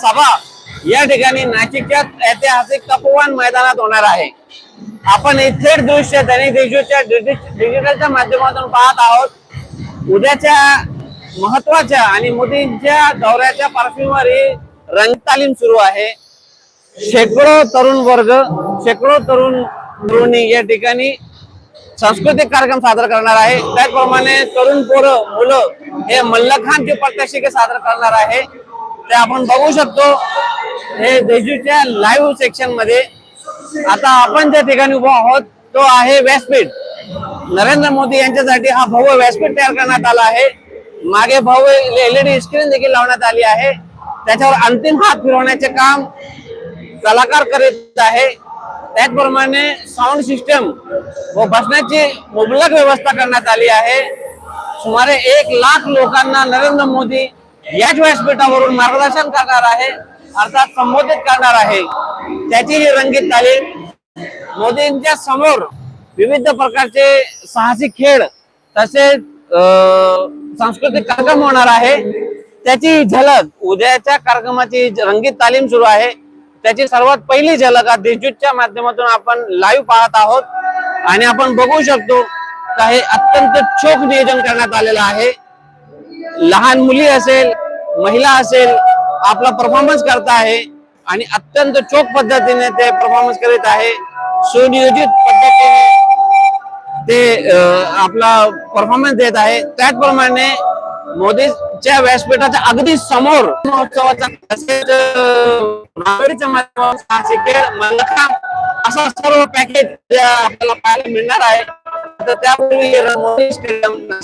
सभा या ठिकाणी नाशिकच्या ऐतिहासिक तपोवन मैदानात होणार आहे. आपण हे थेट दृश्य दैनिक देशूच्या डिजिटलच्या माध्यमातून पाहत आहोत. उद्याच्या महत्त्वाच्या आणि मोदींच्या दौऱ्याच्या पार्श्वभूमीवर ही रंग तालीम सुरू आहे. शेकडो तरुण वर्ग शेकडो तरुण तरुणी या ठिकाणी सांस्कृतिक कार्यक्रम सादर करणार आहे. त्याचप्रमाणे तरुण पोरं मुलं हे मल्लखानची प्रत्यक्षिके सादर करणार आहे. ते आपण बघू शकतो हे देशूच्या लाईव्ह सेक्शनमध्ये आता आपण ज्या ठिकाणी उभा आहोत तो आहे व्यासपीठ. नरेंद्र मोदी यांच्यासाठी हा भव्य व्यासपीठ तयार करण्यात आला आहे. मागे भव्य एलईडी स्क्रीन देखील लावण्यात आली आहे. त्याच्यावर अंतिम हात फिरवण्याचे काम कलाकार करीत आहे. त्याचप्रमाणे साऊंड सिस्टम व बसण्याची मुबलक व्यवस्था करण्यात आली आहे. सुमारे एक लाख लोकांना नरेंद्र मोदी याच व्यासपीठावरून मार्गदर्शन करणार आहे अर्थात संबोधित करणार आहे. त्याची ही रंगीत तालीम मोदींच्या समोर विविध प्रकारचे साहसी खेळ तसेच अं, सांस्कृतिक कार्यक्रम होणार आहे. त्याची झलक उद्याच्या कार्यक्रमाची रंगीत तालीम सुरू आहे. त्याची सर्वात पहिली झलक आज माध्यमातून आपण लाईव्ह पाहत आहोत. आणि आपण बघू शकतो का हे अत्यंत चोख नियोजन करण्यात आलेलं आहे. लहान मुली असेल महिला असेल आपला परफॉर्मन्स करत आहे आणि अत्यंत चोख पद्धतीने ते परफॉर्मन्स करीत आहे. सुनियोजित पद्धतीने ते आपला परफॉर्मन्स देत आहे. त्याचप्रमाणे मोदीच्या व्यासपीठाच्या अगदी समोर महोत्सवाचा तसेच अं, माध्यमातून मल्लखांब असा सर्व पॅकेज आपल्याला पाहायला मिळणार आहे. तर त्यापूर्वी मोदी स्टेडियम